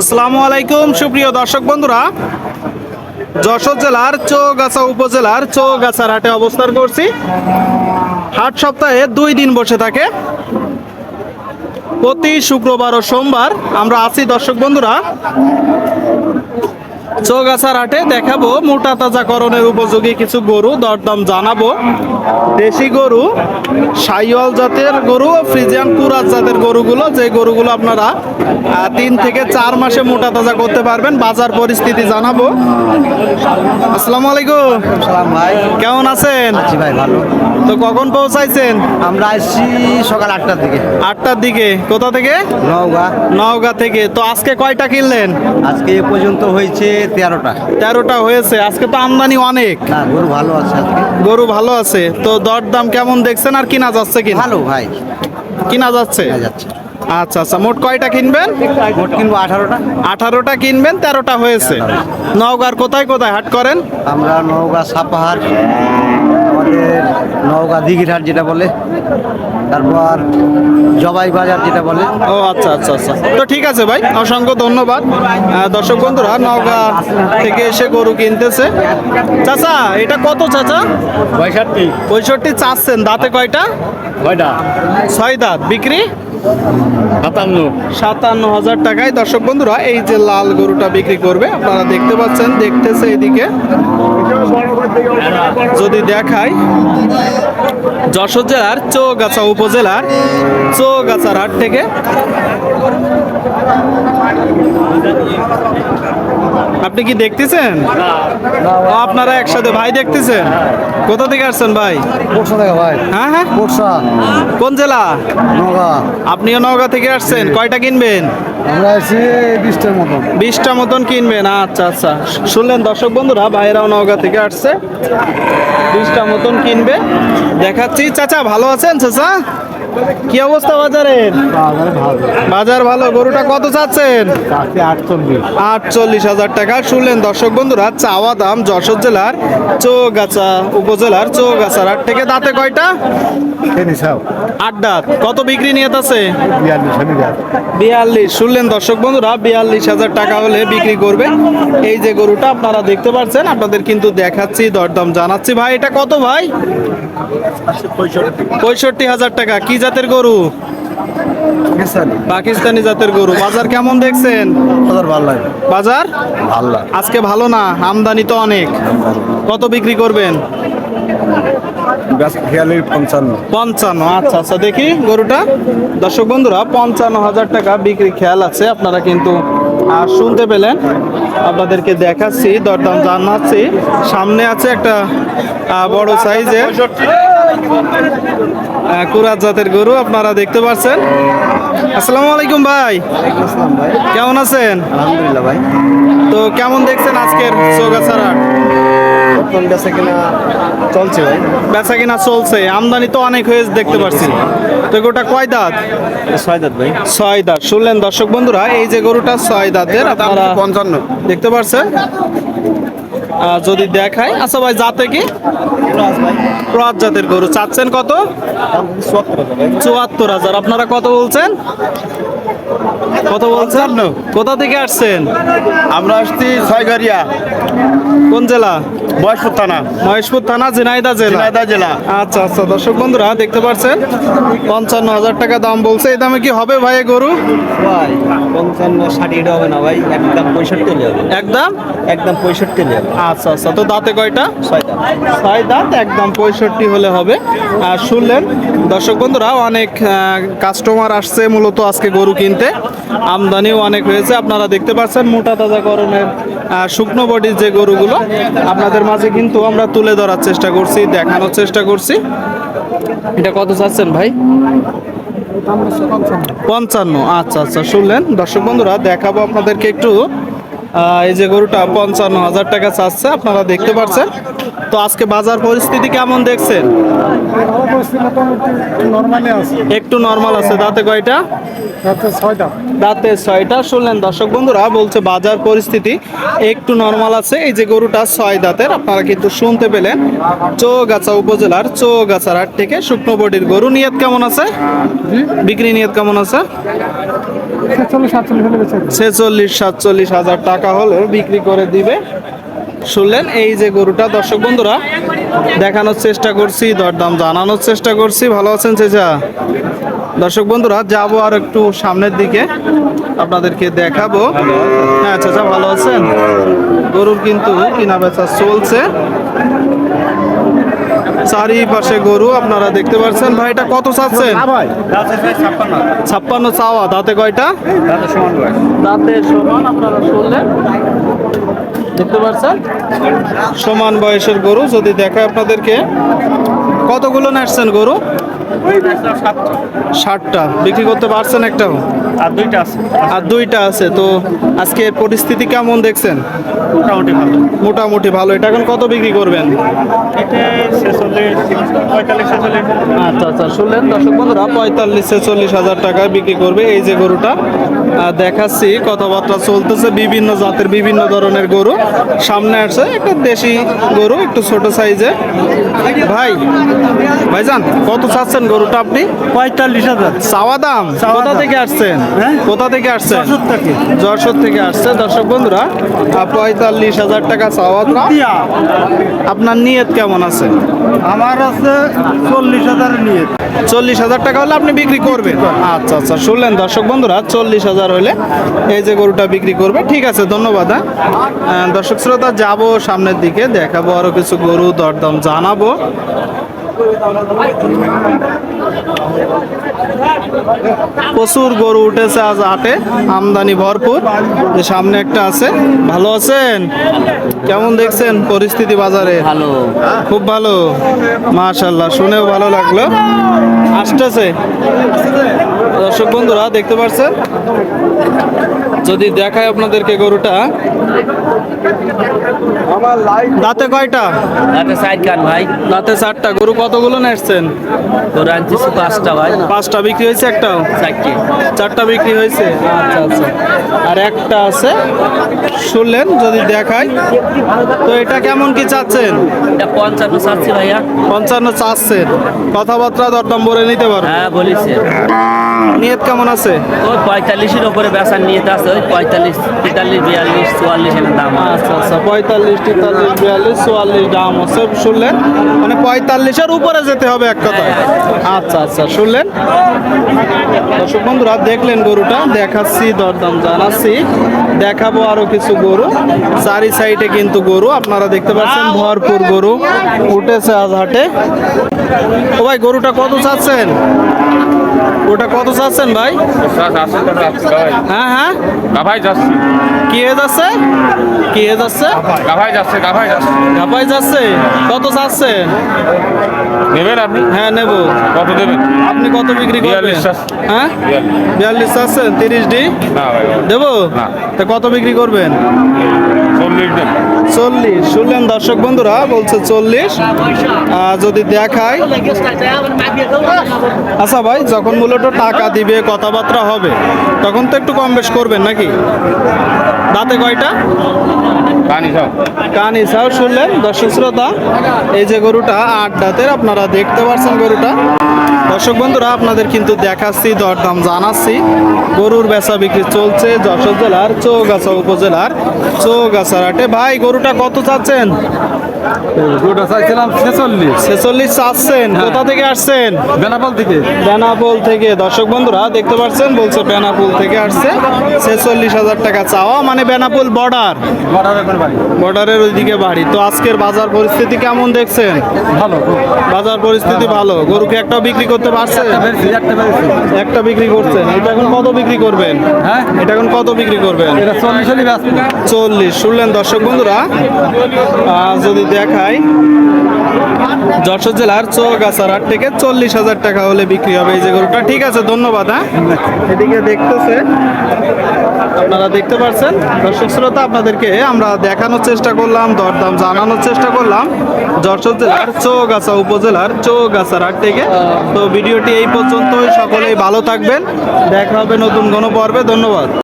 আসসালামু আলাইকুম, সুপ্রিয় দর্শক বন্ধুরা। যশোর জেলার চৌগাছা উপজেলার চৌগাছার হাটে অবস্থান করছি। হাট সপ্তাহে দুই দিন বসে থাকে। প্রতি শুক্রবার ও সোমবার আমরা আছি, দর্শক বন্ধুরা। চৌগাছার হাটে দেখাবো মোটা তাজাকরণের উপযোগী কিছু গরু দরদাম জানাব। দেশি গরু সাইওয়াল জাতের গরু ফ্রিজিয়ান কুরাজ জাতের গরুগুলো যে গরুগুলো আপনারা তিন থেকে চার মাসে মোটা তাজা করতে পারবেন বাজার পরিস্থিতি জানাব। আসসালামু আলাইকুম। ভাই। কেমন আছেন? ভাই ভালো। তো কখন পৌঁছাইছেন? আমরা আসছি সকাল আটটার দিকে। আটটার দিকে। কোথা থেকে? নওগাঁ। নওগাঁ থেকে। তো আজকে কয়টা কিনলেন? আজকে এ পর্যন্ত হয়েছে তেরোটা। তেরোটা হয়েছে। আজকে তো আমদানি অনেক। গরু ভালো আছে গরু ভালো আছে। তো দরদাম কেমন দেখছেন আর কিনা যাচ্ছে কিনা? ভালো ভাই। কিনা যাচ্ছে? যাচ্ছে। আচ্ছা আচ্ছা। মোট কয়টা কিনবেন? মোট কিনবো আঠারোটা। আঠারোটা কিনবেন তেরোটা হয়েছে। নওগাঁর কোথায় কোথায় হাট করেন? আমরা নওগাঁ সাপাহার আমাদের নওগাঁ দিঘিরহাট যেটা বলে। তারপর জবাই বাজার যেটা বলে। ও আচ্ছা আচ্ছা আচ্ছা। তো ঠিক আছে ভাই অসংখ্য ধন্যবাদ। দর্শক বন্ধুরা নওগাঁ থেকে এসে গরু কিনতেছে। চাচা এটা কত চাচা? পঁয়ষট্টি। পঁয়ষট্টি চাচ্ছেন দাঁতে কয়টা? কয়টা? ছয় দাঁত বিক্রি? সাতান্ন। সাতান্ন হাজার টাকায়, দর্শক বন্ধুরা, এই যে লাল গরুটা বিক্রি করবে, আপনারা দেখতে পাচ্ছেন, দেখতেছে এদিকে। যদি দেখাই, যশোর জেলার চৌগাছা উপজেলার চৌগাছার হাট থেকে। আপনি কি দেখতেছেন? আপনারা একসাথে ভাই দেখতেছেন? কোথা থেকে আসছেন ভাই? ভাই। হ্যাঁ হ্যাঁ? কোন জেলা? নওগাঁ। আপনিও নওগাঁ থেকে আসছেন? কয়টা কিনবেন? আমরা আছি বিশটার মতন। বিশটা মতন কিনবেন। আচ্ছা আচ্ছা। শুনলেন দর্শক বন্ধুরা ভাইরাও নওগাঁ থেকে আসছে। বিশটা মতন কিনবে। দেখাচ্ছি। চাচা ভালো আছেন চাচা? কি অবস্থা বাজারের? বাজার ভালো। গরুটা কত চাচ্ছেন? আটচল্লিশ। হাজার টাকা। শুনলেন দর্শক বন্ধুরা চাওয়া দাম যশোর জেলার চৌগাছা উপজেলার চৌগাছার হাট থেকে। দাঁতে কয়টা? আট দাঁত। কত বিক্রি নিয়ে আছে বিয়াল্লিশ শুনলেন দর্শক বন্ধুরা বিয়াল্লিশ হাজার টাকা হলে বিক্রি করবে এই যে গরুটা আপনারা দেখতে পাচ্ছেন আপনাদের কিন্তু দেখাচ্ছি দরদাম জানাচ্ছি। ভাই এটা কত ভাই? পঁয়ষট্টি হাজার টাকা। কি জাতের গরু? পাকিস্তানি জাতের গরু। বাজার কেমন দেখছেন? বাজার ভালো লাগে। বাজার? ভালো লাগে। আজকে ভালো না? আমদানি তো অনেক। কত বিক্রি করবেন? পঞ্চান্ন। আচ্ছা আচ্ছা দেখি গরুটা। দর্শক বন্ধুরা পঞ্চান্ন হাজার টাকা বিক্রি খেয়াল আছে। আপনারা কিন্তু আহ, শুনতে পেলেন। আপনাদেরকে দেখাচ্ছি দরদাম জানাচ্ছি। সামনে আছে একটা বড় সাইজের। কুরাত জাতের গরু আপনারা দেখতে পাচ্ছেন আসসালামু আলাইকুম ভাই। ভাই। কেমন আছেন? আলহামদুলিল্লাহ ভাই। তো কেমন দেখছেন আজকের চৌগাছার হাট বেচা কিনা চলছে ভাই। বেচা কিনা চলছে। আমদানি তো অনেক হয়েছে দেখতে পাচ্ছি তো গোটা কয় দাঁত? ছয় দাঁত ভাই। ছয় দাঁত। শুনলেন দর্শক বন্ধুরা এই যে গরুটা ছয় দাঁতের আপনারা পঞ্চান্ন দেখতে পাচ্ছেন আহ, যদি দেখায় আচ্ছা ভাই জাতে কি? ক্রস জাতের গরু। চাচ্ছেন কত? চুয়াত্তর হাজার। আপনারা কত বলছেন? কত বলছেন কোথা থেকে আসছেন? আমরা আসছি ছয়গারিয়া কোন জেলা? মহেশপুর থানা। মহেশপুর থানা ঝিনাইদা জেলা? ঝিনাইদহ জেলা। আচ্ছা আচ্ছা দর্শক বন্ধুরা দেখতে পাচ্ছেন পঞ্চান্ন হাজার টাকা দাম বলছে। এই দামে কি হবে ভাই গরু? ভাই পঞ্চান্ন ষাট এটা হবে না ভাই একদম পঁয়ষট্টি হবে। একদম? একদম পঁয়ষট্টি হবে। আচ্ছা আচ্ছা তো দাঁতে কয়টা? ছয় দাঁত। ছয় দাঁত একদম পঁয়ষট্টি হলে হবে। আর শুনলেন দর্শক বন্ধুরা অনেক কাস্টমার আসছে মূলত আজকে গরু কিনতে। আমদানিও অনেক হয়েছে। আপনারা দেখতে পাচ্ছেন মোটা তাজা করণের শুকনো বডির যে গরুগুলো, আপনাদের মাঝে কিন্তু আমরা তুলে ধরার চেষ্টা করছি, দেখানোর চেষ্টা করছি। এটা কত চাচ্ছেন ভাই? পঞ্চান্ন। আচ্ছা আচ্ছা শুনলেন। দর্শক বন্ধুরা, দেখাবো আপনাদেরকে একটু। এই যে গরুটা পঞ্চান্ন হাজার টাকা চাচ্ছে আপনারা দেখতে পাচ্ছেন। তো আজকে বাজার পরিস্থিতি কেমন দেখছেন? একটু নর্মাল আছে দাঁতে কয়টা? দাঁতে ছয়টা শুনলেন দর্শক বন্ধুরা বলছে বাজার পরিস্থিতি একটু নর্মাল আছে। এই যে গরুটা ছয় দাঁতের আপনারা কিন্তু শুনতে পেলেন। চৌগাছা উপজেলার চৌগাছার হাট থেকে শুকনো বডির গরু নিয়ত কেমন আছে? বিক্রি নিয়ত কেমন আছে? ছেচল্লিশ, সাতচল্লিশ হাজার টাকা হলে বিক্রি করে দিবে। শুনলেন, এই যে গরুটা, দর্শক বন্ধুরা, দেখানোর চেষ্টা করছি, দরদাম জানানোর চেষ্টা করছি। ভালো আছেন চেচা? দর্শক বন্ধুরা, যাব আর একটু সামনের দিকে, আপনাদেরকে দেখাবো। হ্যাঁ চাচা, ভালো আছেন? গরুর কিন্তু কিনা বেচা চলছে। চারিপাশে গরু আপনারা দেখতে পাচ্ছেন। ভাই এটা কত চাচ্ছেন? ভাই। ছাপ্পান্ন চাওয়া দাঁতে কয়টা? দাঁতে সমান আপনারা শুনলেন দেখতে পাচ্ছেন? সমান বয়সের গরু যদি দেখায় আপনাদেরকে। কতগুলো নাচছেন গরু? ষাটটা বিক্রি করতে পারছেন একটাও? আর দুইটা আছে। আর দুইটা আছে তো আজকে পরিস্থিতি কেমন দেখছেন? মোটামুটি ভালো। মোটামুটি ভালো। এটা এখন কত বিক্রি করবেন? আচ্ছা আচ্ছা শুনলেন দর্শক বন্ধুরা পঁয়তাল্লিশ ছেচল্লিশ হাজার টাকায় বিক্রি করবে এই যে গরুটা। দেখাচ্ছি কথাবার্তা চলতেছে বিভিন্ন জাতের বিভিন্ন ধরনের গরু। সামনে আসছে একটা দেশি গরু একটু ছোট সাইজে ভাই ভাইজান কত চাচ্ছেন গরুটা আপনি? পঁয়তাল্লিশ হাজার। চাওয়া দাম? কোথা থেকে আসছেন? হ্যাঁ? কোথা থেকে আসছেন। যশোর থেকে। আসছে দর্শক বন্ধুরা পঁয়তাল্লিশ হাজার টাকা চাওয়া দাম। আপনার নিয়ত কেমন আছে? আমার আছে চল্লিশ হাজার নিয়ে। চল্লিশ হাজার টাকা হলে আপনি বিক্রি করবেন। আচ্ছা আচ্ছা শুনলেন দর্শক বন্ধুরা, চল্লিশ হাজার হলে এই যে গরুটা বিক্রি করবে। ঠিক আছে, ধন্যবাদ হ্যাঁ। দর্শক শ্রোতা, যাব সামনের দিকে, দেখাবো আরও কিছু গরু, দরদাম জানাব। প্রচুর গরু উঠেছে আজ হাটে। আমদানি ভরপুর। যে সামনে একটা আছে। ভালো আছেন? কেমন দেখছেন পরিস্থিতি বাজারে? ভালো। খুব ভালো। মাশাল্লাহ শুনেও ভালো লাগল। আসতেছে। দর্শক বন্ধুরা দেখতে পাচ্ছেন যদি দেখায় আপনাদেরকে গরুটা। দাঁতে কয়টা? রাতে সাইড কান ভাই। দাঁতে চারটা। গরু কতগুলো নেসছেন তোর আনছিস পাঁচটা ভাই। পাঁচটা বিক্রি হয়েছে একটাও? চারটে। চারটা বিক্রি হয়েছে? আচ্ছা আচ্ছা। আর একটা আছে। শুনলেন যদি দেখায়। তো এটা কেমন কি চাচ্ছেন? এটা পঞ্চান্ন চাচ্ছি ভাইয়া। পঞ্চান্ন চাচ্ছেন। কথাবার্তা দরদাম বলে নিতে পারো হ্যাঁ বলিছে। নিয়ত কেমন আছে? ওই পঁয়তাল্লিশের ওপরে বেচার নিয়ে আছে। ওই পঁয়তাল্লিশ তেতাল্লিশ বিয়াল্লিশ চুয়াল্লিশ এর দাম আচ্ছা আচ্ছা পঁয়তাল্লিশ তেতাল্লিশ বিয়াল্লিশ চুয়াল্লিশ দাম আছে শুনলেন? মানে পঁয়তাল্লিশের উপরে যেতে হবে এক কথায়। আচ্ছা আচ্ছা শুনলেন? দর্শক বন্ধুরা দেখলেন গরুটা দেখাচ্ছি দরদাম জানাচ্ছি। দেখাবো আরও কিছু গরু। চারি সাইডে কিন্তু গরু আপনারা দেখতে পাচ্ছেন ভরপুর গরু উঠেছে আজ হাটে। ও ভাই গরুটা কত চাচ্ছেন? ওটা কত চাচ্ছেন ভাই? হ্যাঁ হ্যাঁ। গাভাই যাচ্ছে। কি এজ আছে? কি এজ আছে? গাভাই যাচ্ছে গাভাই যাচ্ছে। ঢাপাই যাচ্ছে। কত চাচ্ছে নেবেন আপনি? হ্যাঁ নেব। কত দেবেন? আপনি কত বিক্রি করবেন? হ্যাঁ? বিয়াল্লিশ। চাচ্ছেন? তিরিশ ডি? দেবো? তা কত বিক্রি করবেন? চল্লিশ শুনলেন দর্শক বন্ধুরা বলছে চল্লিশ। যদি দেখায় আচ্ছা ভাই যখন মূলত টাকা দিবে কথাবার্তা হবে তখন তো একটু কম বেশ করবেন নাকি? দাঁতে কয়টা? পানি সব শুনলেন দর্শক শ্রোতা। এই যে গরুটা আট দাঁতের আপনারা দেখতে পাচ্ছেন গরুটা। দর্শক বন্ধুরা, আপনাদের কিন্তু দেখাচ্ছি, দরদাম জানাচ্ছি। গরুর বেচা বিক্রি চলছে যশোর জেলার চৌগাছা উপজেলার চৌগাছার হাটে ভাই, গরুটা কত চাচ্ছেন? দুটো চাইছিলাম ছেচল্লিশ। ছেচল্লিশ চাচ্ছেন। কোথা থেকে আসছেন? বেনাপাল থেকে। বেনাপোল থেকে। দর্শক বন্ধুরা দেখতে পাচ্ছেন বলছে বেনাপোল থেকে আসছে। ছেচল্লিশ হাজার টাকা চাওয়া মানে বেনাপোল বর্ডার বর্ডারের ওইদিকে বাড়ি। তো আজকের বাজার পরিস্থিতি কেমন দেখছেন? ভালো বাজার পরিস্থিতি ভালো। গরুকে একটাও বিক্রি করতে পারছেন? একটা বিক্রি করছেন। এটা এখন কত বিক্রি করবেন? হ্যাঁ? এটা এখন কত বিক্রি করবেন? চল্লিশ। শুনলেন দর্শক বন্ধুরা যদি দেখাই যশোর জেলার চৌগাছার থেকে চল্লিশ হাজার টাকা হলে বিক্রি হবে এই যে গরুটা। ঠিক আছে, ধন্যবাদ হ্যাঁ? এদিকে দেখতেছে। আপনারা দেখতে পাচ্ছেন দর্শক শ্রোতা, আপনাদেরকে আমরা দেখানোর চেষ্টা করলাম, দরদাম জানানোর চেষ্টা করলাম যশোর জেলার চৌগাছা উপজেলার চৌগাছার হাট থেকে। তো ভিডিওটি এই পর্যন্তই। সকলেই ভালো থাকবেন। দেখা হবে নতুন কোনো পর্বে। ধন্যবাদ।